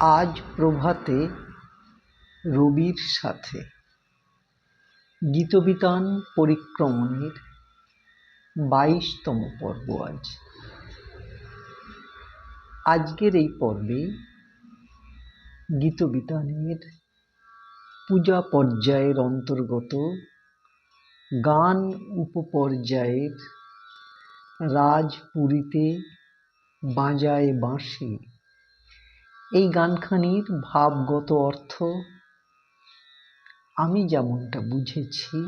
আজ প্রভাতে রবির সাথে। গীতবিতান পরিক্রমণের বাইশতম পর্ব আজ। আজকের এই পর্বে গীতবিতানের পূজা পর্যায়ের অন্তর্গত গান উপপর্যায়ের রাজপুরীতে বাজায় বাঁশি এই গানখানির ভাবগত অর্থ? আমি যেমনটা বুঝেছি,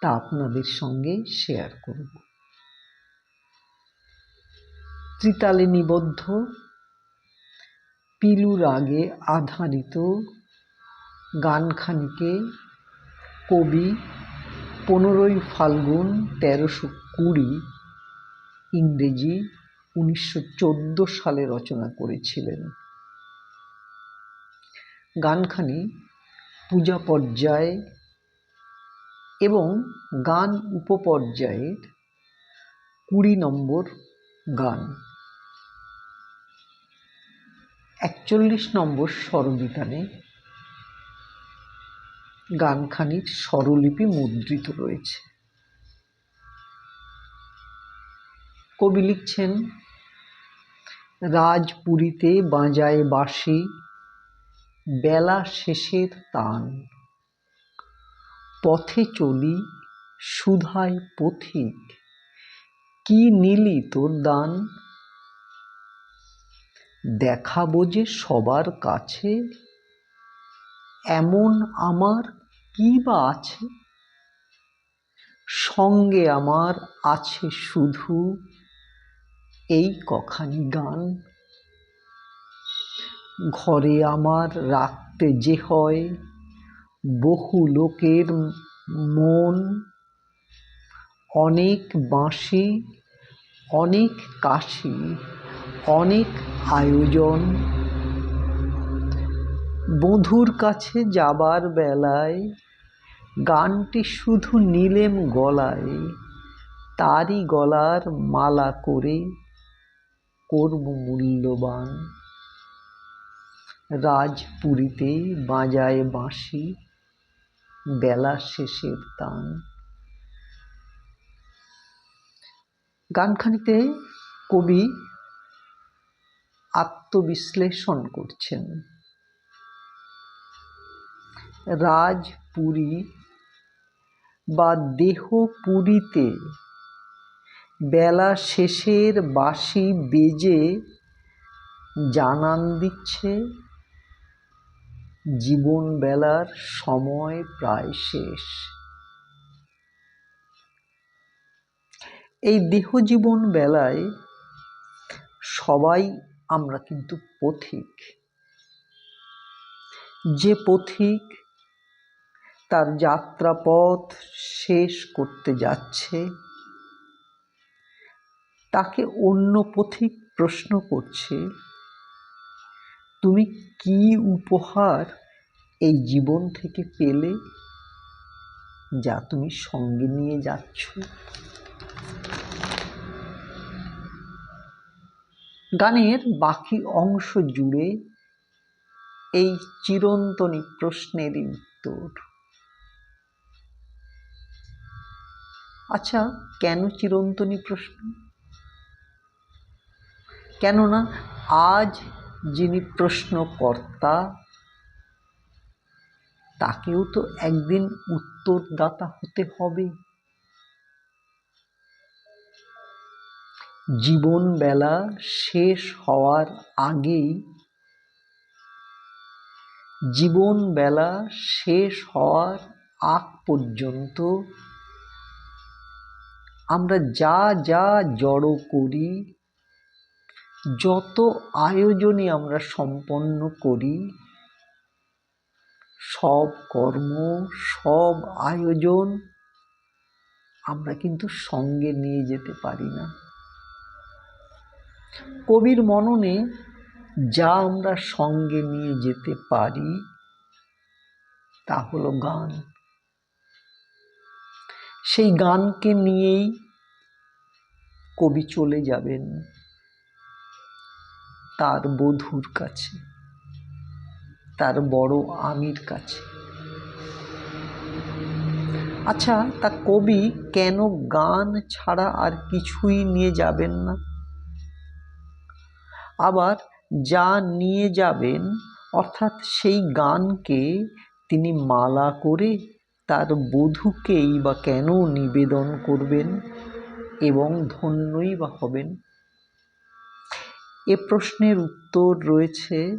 তা আপনাদের সঙ্গে শেয়ার করব। ত্রিতালে নিবদ্ধ পিলু রাগে আধারিত গানখানিকে কবি পনেরোই ফাল্গুন তেরোশো কুড়ি ইংরেজি উনিশশো চোদ্দ সালে রচনা করেছিলেন। গানখানি, পূজা পর্যায় এবং গান উপপর্যায়ের কুড়ি নম্বর গান। একচল্লিশ নম্বর স্বরবিতানে গানখানির স্বরলিপি মুদ্রিত রয়েছে। কবি লিখছেন, রাজপুরীতে বাজায় বাঁশি বেলা শেষের তান। পথে চলি, সুধায় পথিক, কি নিলি তোর দান? দেখাবো যে সবার কাছে, এমন আমার কি বা আছে? সঙ্গে আমার আছে শুধু এই কখানি গান। ঘরে আমার রাখতে যে হয়, বহু লোকের মন, অনেক বাঁশি, অনেক কাশি, অনেক আয়োজন। বধুর কাছে যাবার বেলায় গানটি শুধু নিলেম গলায়, তারই গলার মালা করে করব মূল্যবান। রাজপুরীতে বাজায় বাঁশি, বেলা শেষের তান। গানখানিতে কবি আত্মবিশ্লেষণ করছেন। রাজপুরী বা দেহপুরীতে বেলা শেষের বাঁশি বেজে জানান দিচ্ছে জীবন বেলার সময় প্রায় শেষ। এই দেহ জীবন বেলায় সবাই আমরা কিন্তু পথিক। যে পথিক তার যাত্রাপথ শেষ করতে যাচ্ছে, তাকে অন্য পথিক প্রশ্ন করছে তুমি কি উপহার এই জীবন থেকে পেলে যা তুমি সঙ্গে নিয়ে যাচ্ছ? গানের বাকি অংশ জুড়ে এই চিরন্তনী প্রশ্নের উত্তর। আচ্ছা কেন চিরন্তনী প্রশ্ন? কেননা আজ যিনি প্রশ্নকর্তা, তাকেও তো একদিন উত্তরদাতা হতে হবে। জীবন বেলা শেষ হওয়ার আগেই জীবন বেলা শেষ হওয়ার আগ পর্যন্ত আমরা যা যা জড়ো করি যত আয়োজনই আমরা সম্পন্ন করি, সব কর্ম, সব আয়োজন আমরা কিন্তু সঙ্গে নিয়ে যেতে পারি না। কবির মননে যা আমরা সঙ্গে নিয়ে যেতে পারি, তা হলো গান। সেই গানকে নিয়েই কবি চলে যাবেন। তার বধূর কাছে, তার বড় আমির কাছে। আচ্ছা তা কবি কেন গান ছাড়া আর কিছুই নিয়ে যাবেন না? আবার যা নিয়ে যাবেন, অর্থাৎ সেই গানকে তিনি মালা করে তার বধূকেই বা কেন নিবেদন করবেন এবং ধন্যই বা হবেন? এ প্রশ্নের উত্তর রয়েছে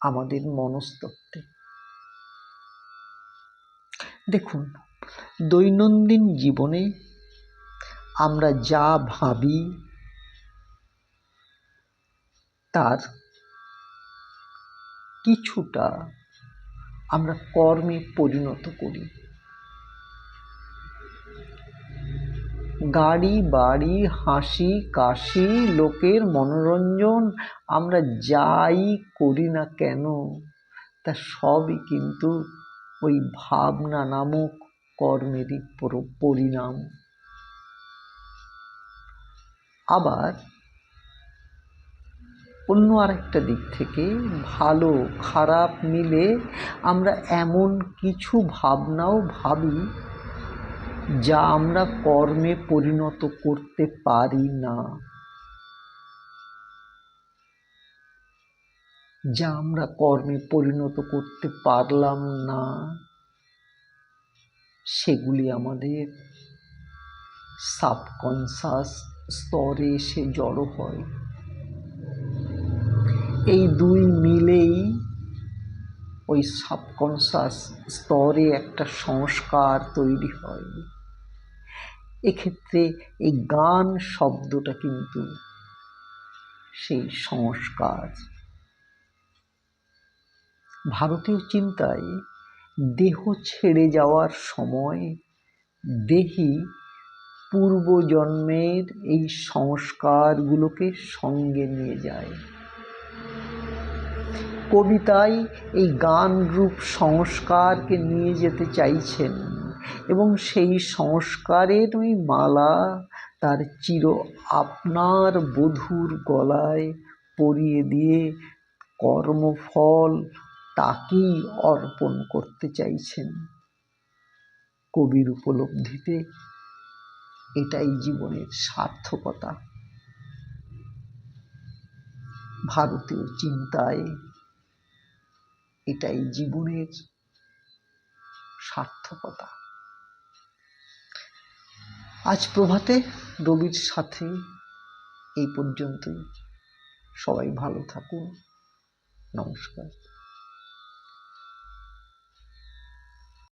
আমাদের মনস্তত্ত্বে। দেখুন, দৈনন্দিন জীবনে আমরা যা ভাবি, তার কিছুটা আমরা কর্মে পরিণত করি। গাড়ি, বাড়ি, হাসি, কাশি, লোকের মনোরঞ্জন, আমরা যাই করি না কেন? তা সবই কিন্তু ওই ভাবনা নামক কর্মেরই পরিণাম। আবার অন্য আরেকটা দিক থেকে ভালো, খারাপ মিলে আমরা এমন কিছু ভাবনাও ভাবি যা আমরা কর্মে পরিণত করতে পারি না। যা আমরা কর্মে পরিণত করতে পারলাম না। সেগুলি আমাদের সাবকনসাস স্তরে এসে জড়ো হয়। এই দুই মিলেই ওই সাবকনসাস স্তরে একটা সংস্কার তৈরি হয়। এক্ষেত্রে এই গান শব্দটা কিন্তু সেই সংস্কার। ভারতীয় চিন্তায় দেহ ছেড়ে যাওয়ার সময় দেহি পূর্বজন্মের এই সংস্কারগুলোকে সঙ্গে নিয়ে যায়। কবিতায় এই গান রূপ সংস্কারকে নিয়ে যেতে চাইছেন এবং সেই সংস্কারের ওই মালা তার চির আপনার বধূর গলায় পরিয়ে দিয়ে কর্মফল তাকেই অর্পণ করতে চাইছেন। কবির উপলব্ধিতে এটাই জীবনের সার্থকতা। ভারতীয় চিন্তায় এটাই জীবনের সার্থকতা। আজ প্রভাতে রবির সাথে এই পর্যন্তই। সবাই ভালো থাকুন। নমস্কার।